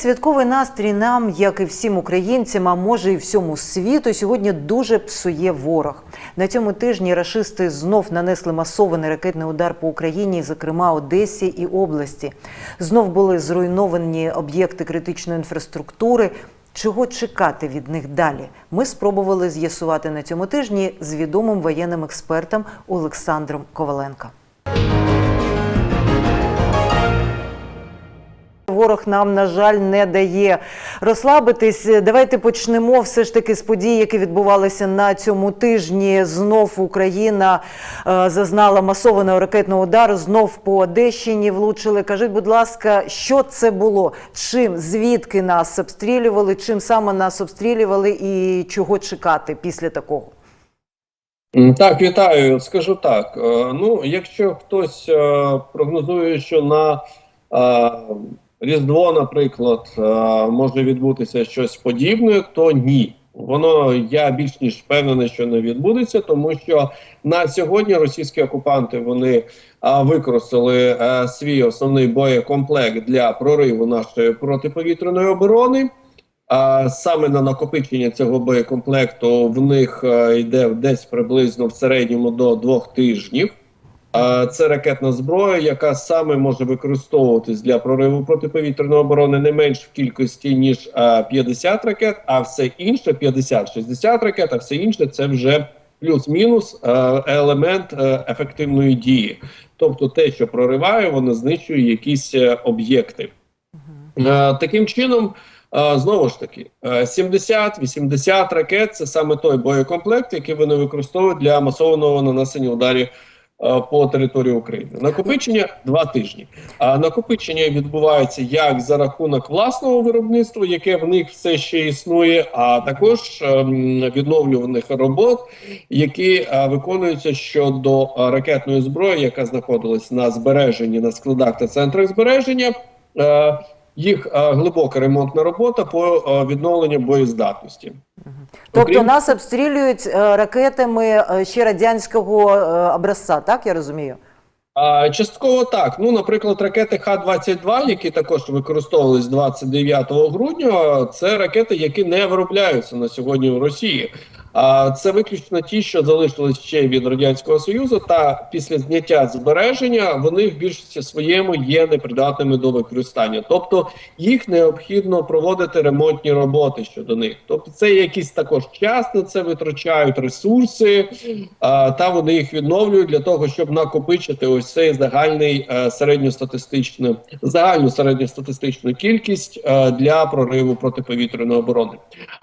Святковий настрій нам, як і всім українцям, а може і всьому світу, сьогодні дуже псує ворог. На цьому тижні рашисти знов нанесли масований ракетний удар по Україні, зокрема Одесі і області. Знов були зруйновані об'єкти критичної інфраструктури. Чого чекати від них далі? Ми спробували з'ясувати на цьому тижні з відомим воєнним експертом Олександром Коваленко. Ворог нам, на жаль, не дає розслабитись. Давайте почнемо все ж таки з подій, які відбувалися на цьому тижні. Знов Україна е, зазнала масованого ракетного удару. Знов по Одещині влучили. Кажіть, будь ласка, що це було? Чим звідки нас обстрілювали? Чим саме нас обстрілювали, і чого чекати після такого? Так, вітаю. Скажу так. е, Ну, якщо хтось е, прогнозує, що на е, Різдво, наприклад, е, може відбутися щось подібне, то ні. Воно я більш ніж впевнений, що не відбудеться, тому що на сьогодні російські окупанти вони а, використали е, свій основний боєкомплект для прориву нашої протиповітряної оборони. А саме на накопичення цього боєкомплекту в них е, йде десь приблизно в середньому до двох тижнів. Це ракетна зброя, яка саме може використовуватись для прориву протиповітряної оборони не менш в кількості ніж е, 50 ракет, а все інше 50-60 ракет, а все інше це вже плюс-мінус е, елемент е, ефективної дії. Тобто, те, що прориває, воно знищує якісь е, об'єкти. Е, Таким чином, е, знову ж таки, е, 70-80 ракет це саме той боєкомплект, який вони використовують для масованого нанесення ударів е, по території України. Накопичення два тижні. А накопичення відбувається як за рахунок власного виробництва, яке в них все ще існує, а також ем, відновлюваних робот, які е, виконуються щодо е, ракетної зброї, яка знаходилась на збереженні на складах та центрах збереження. Їх е, глибока ремонтна робота по е, відновленню боєздатності. Тобто Окрім- нас обстрілюють е, ракетами ще радянського образця, так я розумію? Частково так. Ну, наприклад, ракети Х-22, які також використовувались 29 грудня, це ракети, які не виробляються на сьогодні в Росії. Це виключно ті, що залишились ще від радянського союзу, та після зняття збереження вони в більшості своєму є непридатними до використання. Тобто їх необхідно проводити ремонтні роботи щодо них. Тобто, це якісь також час це витрачають ресурси, та вони їх відновлюють для того, щоб накопичити ось цей загальний е, середньостатистичну загальну середньостатистичну кількість е, для прориву протиповітряної оборони.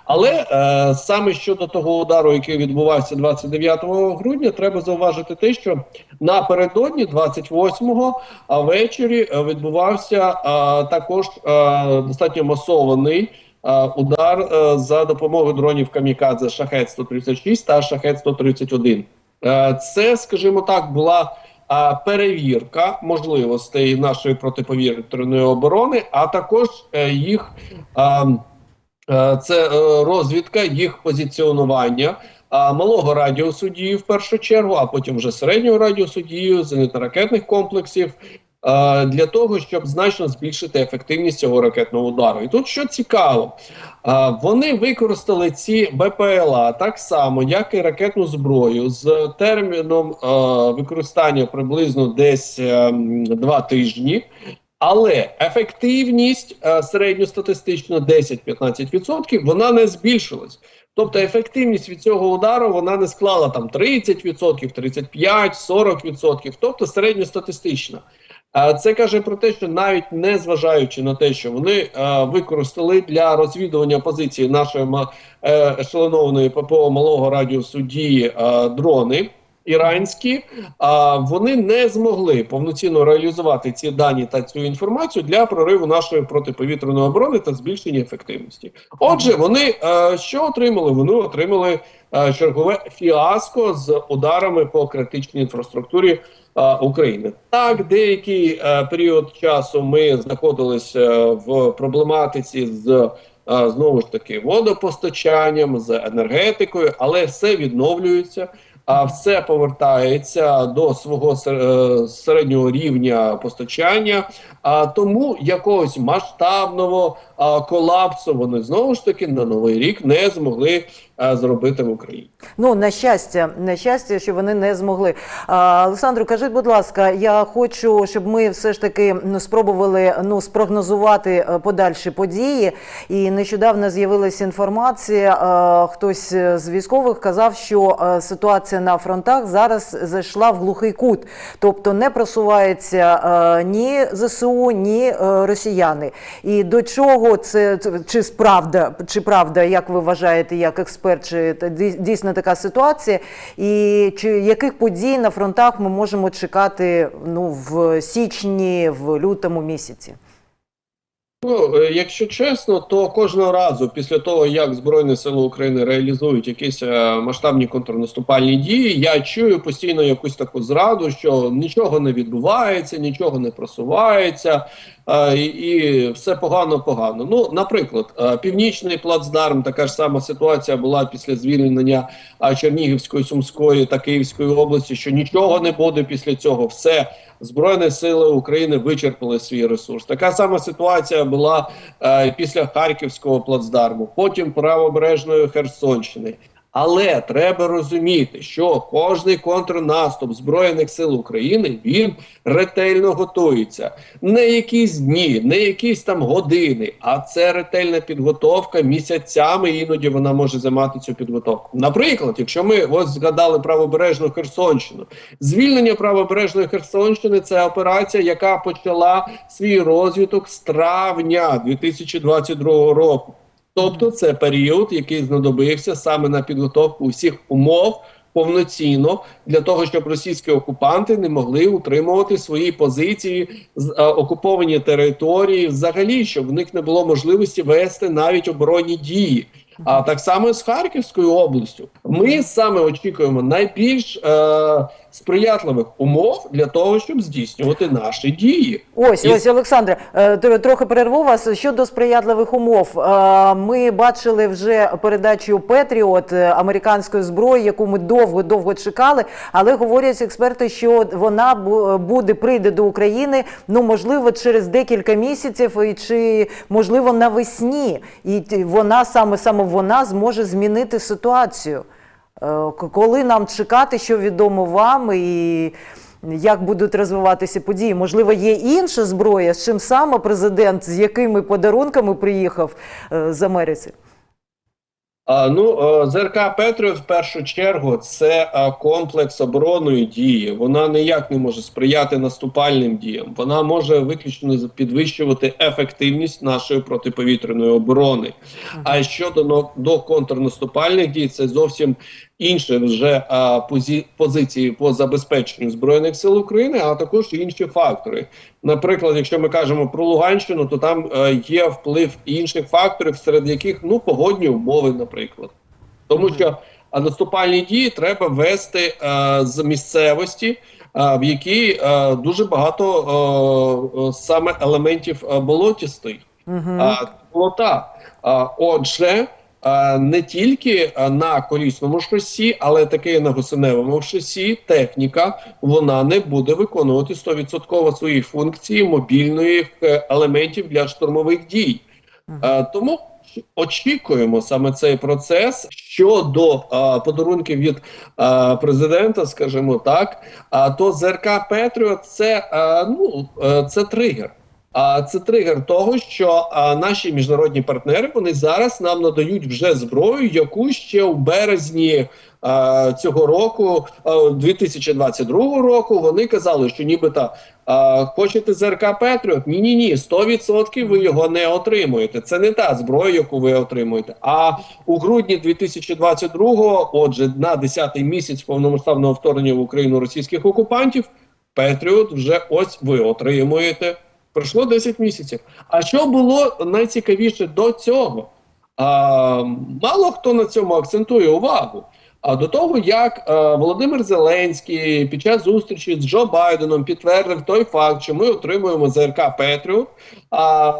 Але е, саме щодо того удару, який відбувався 29 грудня, треба зауважити те, що напередодні 28-го а ввечері е, відбувався е, також е, достатньо масований. е, Удар е, за допомогою дронів Камікадзе Шахет 136 та Шахет 131 Е, Це, скажімо так, була а, перевірка можливостей нашої протиповітряної оборони, а також е, їх е, це е, розвідка, їх позиціонування. Малого радіусу дії в першу чергу, а потім вже середнього радіусу дії зенітно-ракетних комплексів е, для того, щоб значно збільшити ефективність цього ракетного удару. І тут що цікаво, е, вони використали ці БПЛА так само, як і ракетну зброю з терміном е, використання приблизно десь е, два тижні. Але ефективність е, середньостатистично 10-15% вона не збільшилась. Тобто ефективність від цього удару вона не склала там 30%, 35, 40%, тобто середньостатистична. Е, Це каже про те, що навіть не зважаючи на те, що вони е, використали для розвідування позиції нашої е, ешелонованої ППО малого радіусу дії дрони іранські, а вони не змогли повноцінно реалізувати ці дані та цю інформацію для прориву нашої протиповітряної оборони та збільшення ефективності. Отже, вони е, що отримали? Вони отримали е, чергове фіаско з ударами по критичній інфраструктурі. е, України так, деякий е, період часу ми знаходилися в проблематиці з е, знову ж таки водопостачанням, з енергетикою, але все відновлюється а все повертається до свого е, середнього рівня постачання. А тому якогось масштабного колапсу вони знову ж таки на новий рік не змогли зробити в Україні. Ну, на щастя, на щастя, що вони не змогли. Олександру, кажіть, будь ласка, я хочу, щоб ми все ж таки ну, спробували ну, спрогнозувати е, подальші події. І нещодавно з'явилася інформація. е, Хтось з військових казав, що е, ситуація на фронтах зараз зайшла в глухий кут, тобто не просувається е, ні ЗСУ, ні е, росіяни. І до чого це чи справда, чи правда, як ви вважаєте, як експерт, чи дійсно така ситуація? І чи яких подій на фронтах ми можемо чекати ну в січні, в лютому місяці? Ну, е, якщо чесно, то кожного разу після того, як Збройні Сили України реалізують якісь е, масштабні контрнаступальні дії, я чую постійно якусь таку зраду, що нічого не відбувається, нічого не просувається, е, і, все погано погано. Ну, наприклад, північний плацдарм, така ж сама ситуація була після звільнення Чернігівської, Сумської та Київської області, що нічого не буде після цього. Все Збройні сили України вичерпали свій ресурс. Така сама ситуація була е, після Харківського плацдарму, потім правобережної Херсонщини. Але треба розуміти, що кожний контрнаступ збройних сил України він ретельно готується. Не якісь дні, не якісь там години, а це ретельна підготовка місяцями. Іноді вона може займати цю підготовку. Наприклад, якщо ми ось згадали правобережну Херсонщину, звільнення правобережної Херсонщини це операція, яка почала свій розвиток з травня 2022 року. Тобто це період, який знадобився саме на підготовку усіх умов повноцінно для того, щоб російські окупанти не могли утримувати свої позиції з е, окуповані території, взагалі, щоб в них не було можливості вести навіть оборонні дії. А так само з Харківською областю. Ми саме очікуємо найбільш е, сприятливих умов для того, щоб здійснювати наші дії. Ось, І- ось, Олександре, е, трохи перерву вас щодо сприятливих умов. Е, Ми бачили вже передачу Петріот е, американської зброї, яку ми довго довго чекали. Але говорять експерти, що вона бу- буде прийде до України. Ну можливо, через декілька місяців, і чи можливо навесні, і вона саме саме вона зможе змінити ситуацію. Е, Коли нам чекати, що відомо вам, і як будуть розвиватися події? Можливо, є інша зброя, з чим саме президент, з якими подарунками приїхав е, з Америці? Ну, е, ЗРК Петріот в першу чергу це е, комплекс оборонної дії. Вона ніяк не може сприяти наступальним діям. Вона може виключно підвищувати ефективність нашої протиповітряної оборони. А щодо до контрнаступальних дій, це зовсім інші вже а, позі, позиції по забезпеченню збройних сил України, а також інші фактори. Наприклад, якщо ми кажемо про Луганщину, то там е, є вплив інших факторів, серед яких ну погодні умови, наприклад, тому що а, наступальні дії треба вести е, з місцевості. е, В якій е, дуже багато е, е, саме елементів е, болотістих Угу. а, болота. А, отже, а, не тільки на колісному шосі, але таки і на гусеневому шосі техніка вона не буде виконувати 100% свої функції мобільних е, елементів для штурмових дій. Тому очікуємо саме цей процес щодо а, подарунків від а, президента, скажімо так. А то ЗРК Петріот це а, ну е, це тригер. Це тригер того, що наші міжнародні партнери вони зараз нам надають вже зброю, яку ще у березні цього року, а, 2022 року, вони казали, що нібито хочете ЗРК Петріот? Ні, ні, ні, 100% ви його не отримуєте. Це не та зброя, яку ви отримуєте. А у грудні 2022, отже, на 10-й місяць повномасштабного вторгнення в Україну російських окупантів, Петріот вже ось ви отримуєте. Пройшло 10 місяців. А що було найцікавіше до цього? А, мало хто на цьому акцентує увагу. А до того, як е, Володимир Зеленський під час зустрічі з Джо Байденом підтвердив той факт, що ми отримуємо ЗРК Петріот, а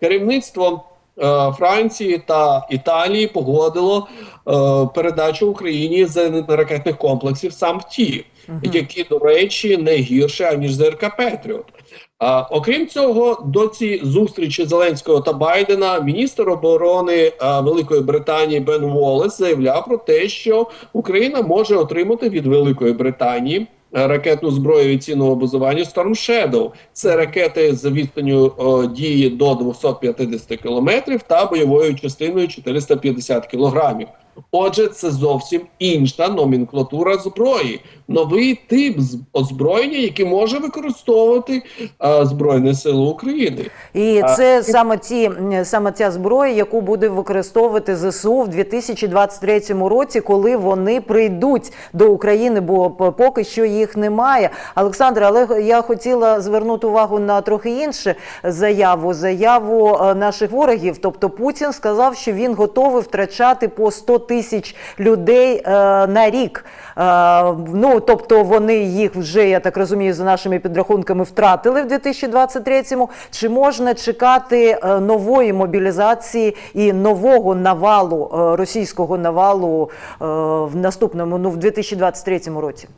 керівництво е, Франції та Італії погодило е, передачу Україні зенитно-ракетних комплексів сам ті, які, до речі, не гірше аніж ЗРК Петріот. А, окрім цього, до цієї зустрічі Зеленського та Байдена міністр оборони а, Великої Британії Бен Волес заявляв про те, що Україна може отримати від Великої Британії е, ракетну зброю авіаційного базування Storm Shadow. Це ракети з відстанню о, дії до 250 кілометрів та бойовою частиною 450 кілограмів. Отже, це зовсім інша номенклатура зброї, новий тип озброєння, який може використовувати е, Збройні Сили України. І А- це саме ті саме ця зброя, яку буде використовувати ЗСУ в 2023 році, коли вони прийдуть до України, бо поки що їх немає. Олександр, але я хотіла звернути увагу на трохи інше заяву. Заяву е, наших ворогів. Тобто Путін сказав, що він готовий втрачати по 100 тисяч людей е, на рік. Е, ну тобто вони їх вже, я так розумію, за нашими підрахунками втратили в 2023-му. Чи можна чекати е, нової мобілізації і нового навалу е, російського навалу е, в наступному, ну в 2023 році?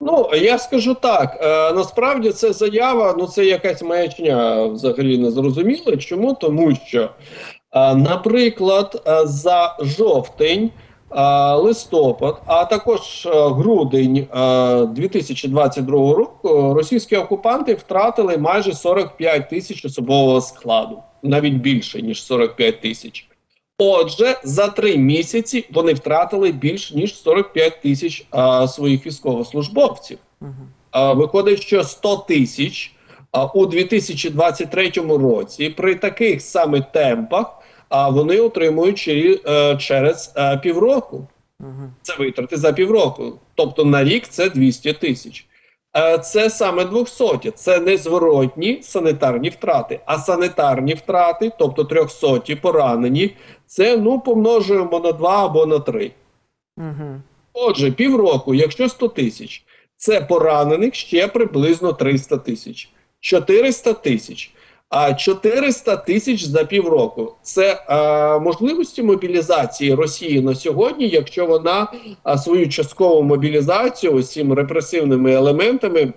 Ну я скажу так. Е, насправді це заява, ну це якась маячня взагалі не зрозуміло. Чому? Тому що, наприклад, е, за жовтень. е, Листопад, а також е, грудень е, 2022 року російські окупанти втратили майже 45 тисяч особового складу, навіть більше ніж 45 тисяч. Отже, за три місяці вони втратили більш ніж 45 тисяч своїх військовослужбовців. А, виходить, що 100 тисяч а, у 2023 році при таких саме темпах а, вони отримують е, через е, півроку. Це витрати за півроку. Тобто на рік це 200 тисяч. Е, Це саме 200. Це не зворотні санітарні втрати. А санітарні втрати, тобто 300 поранені, це ну помножуємо на 2 або на 3. Угу. Отже, півроку, якщо 100 тисяч, це поранених ще приблизно 300 тисяч. 400 тисяч. А 400 тисяч за півроку це е, можливості мобілізації Росії на сьогодні, якщо вона е, свою часткову мобілізацію усім репресивними елементами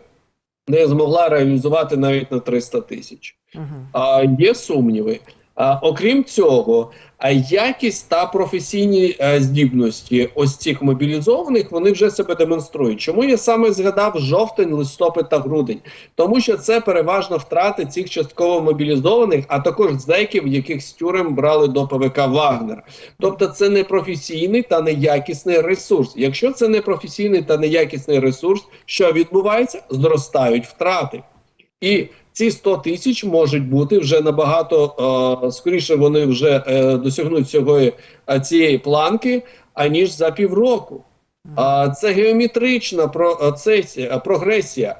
не змогла реалізувати навіть на 300 тисяч. Угу. А, є сумніви. Окрім цього, якість та професійні е, здібності ось цих мобілізованих вони вже себе демонструють. Чому я саме згадав жовтень, листопад та грудень? Тому що це переважно втрати цих частково мобілізованих, а також зеків, яких з тюрем брали до ПВК Вагнер. Тобто, це не професійний та неякісний ресурс. Якщо це не професійний та неякісний ресурс, що відбувається? Зростають втрати. І ці 100 тисяч можуть бути вже набагато е, скоріше. Вони вже е, досягнуть цього е, цієї планки, аніж за півроку. А це геометрична процесія, прогресія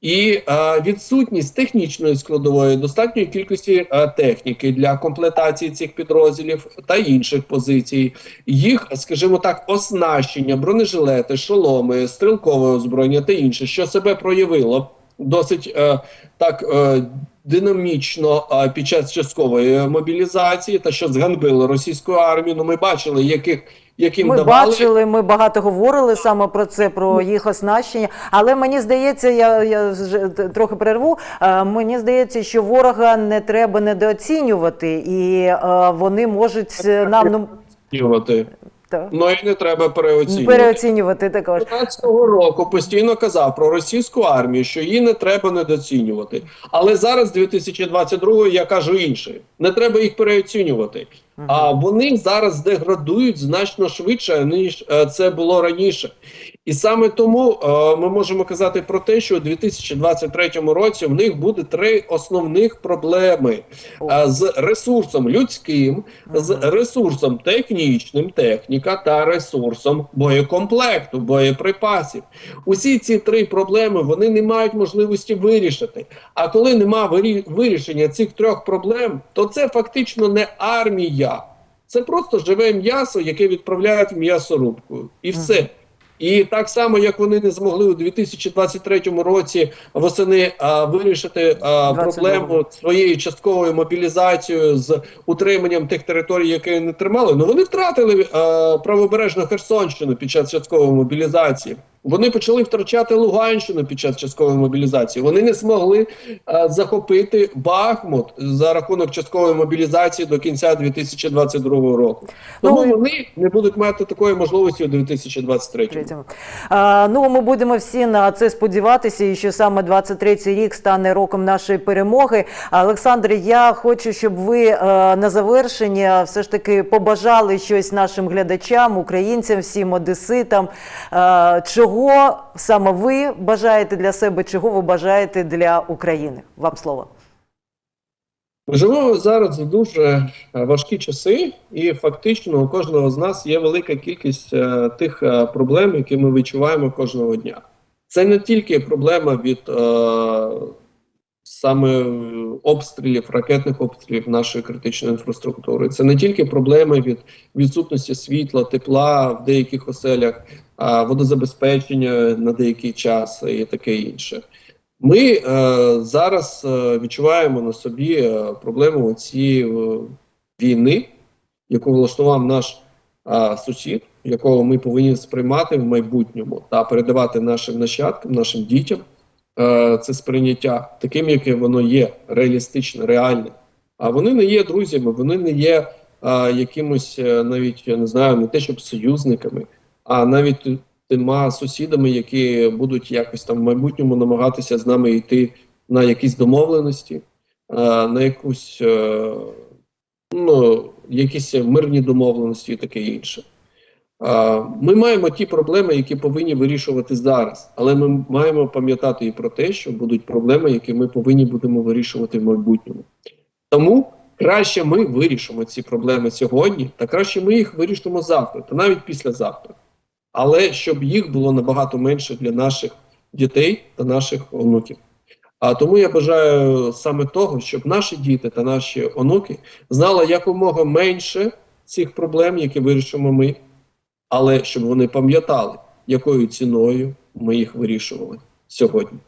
і е, відсутність технічної складової достатньої кількості е, техніки для комплектації цих підрозділів та інших позицій, їх, скажімо так, оснащення, бронежилети, шоломи, стрілкове озброєння та інше, що себе проявило досить е, так е, динамічно е, під час часткової мобілізації, та що зганбило російську армію. Ну, ми бачили, яких яким Ми давали бачили, ми багато говорили саме про це, про їх оснащення. Але мені здається, я, я трохи перерву. е, Мені здається, що ворога не треба недооцінювати, і е, вони можуть е, нам ну, оцінювати. Ну і не треба переоцінювати. переоцінювати також. 2015 року постійно казав про російську армію, що її не треба недооцінювати. Але зараз, 2022 я кажу інше: не треба їх переоцінювати. А вони зараз деградують значно швидше, ніж е, це було раніше. І саме тому е, ми можемо казати про те, що у 2023 році в них буде три основних проблеми е, з ресурсом людським, з ресурсом технічним, техніка та ресурсом боєкомплекту, боєприпасів. Усі ці три проблеми вони не мають можливості вирішити. А коли нема вирішення цих трьох проблем, то це фактично не армія, це просто живе м'ясо, яке відправляють в м'ясорубку, і все. І так само, як вони не змогли у 2023 році восени а, вирішити а, проблему своєю частковою мобілізацією з утриманням тих територій, які не тримали. Ну вони втратили а, правобережну Херсонщину під час часткової мобілізації. Вони почали втрачати Луганщину під час часткової мобілізації. Вони не змогли е, захопити Бахмут за рахунок часткової мобілізації до кінця 2022 року. Тому Ну, вони не будуть мати такої можливості у 2023. Третьому. А, ну, ми будемо всі на це сподіватися, і що саме 23-й рік стане роком нашої перемоги. А, Олександр, я хочу, щоб ви е, на завершення все ж таки побажали щось нашим глядачам, українцям, всім одеситам. Е, чого саме ви бажаєте для себе, чого ви бажаєте для України? Вам слово. Ми живемо зараз в дуже е, важкі часи, і фактично у кожного з нас є велика кількість е, тих е, проблем, які ми відчуваємо кожного дня. Це не тільки проблема від саме обстрілів, ракетних обстрілів нашої критичної інфраструктури. Це не тільки проблеми від відсутності світла, тепла в деяких оселях, а водозабезпечення на деякий час і таке інше. Ми е, зараз е, відчуваємо на собі е, проблему цієї е, війни, яку влаштував наш е, сусід, якого ми повинні сприймати в майбутньому та передавати нашим нащадкам, нашим дітям е, це сприйняття таким, яке воно є, реалістичне, реальне. А вони не є друзями, вони не є е, якимось е, навіть я не знаю, не те, щоб союзниками, а навіть тима сусідами, які будуть якось там в майбутньому намагатися з нами йти на якісь домовленості, е, на якусь е, ну, якісь мирні домовленості і таке інше. Ми маємо ті проблеми, які повинні вирішувати зараз, але ми маємо пам'ятати і про те, що будуть проблеми, які ми повинні будемо вирішувати в майбутньому. Тому краще ми вирішимо ці проблеми сьогодні, та краще ми їх вирішимо завтра, та навіть післязавтра. Але щоб їх було набагато менше для наших дітей та наших онуків. А тому я бажаю саме того, щоб наші діти та наші онуки знали якомога менше цих проблем, які вирішимо ми, але щоб вони пам'ятали, якою ціною ми їх вирішували сьогодні.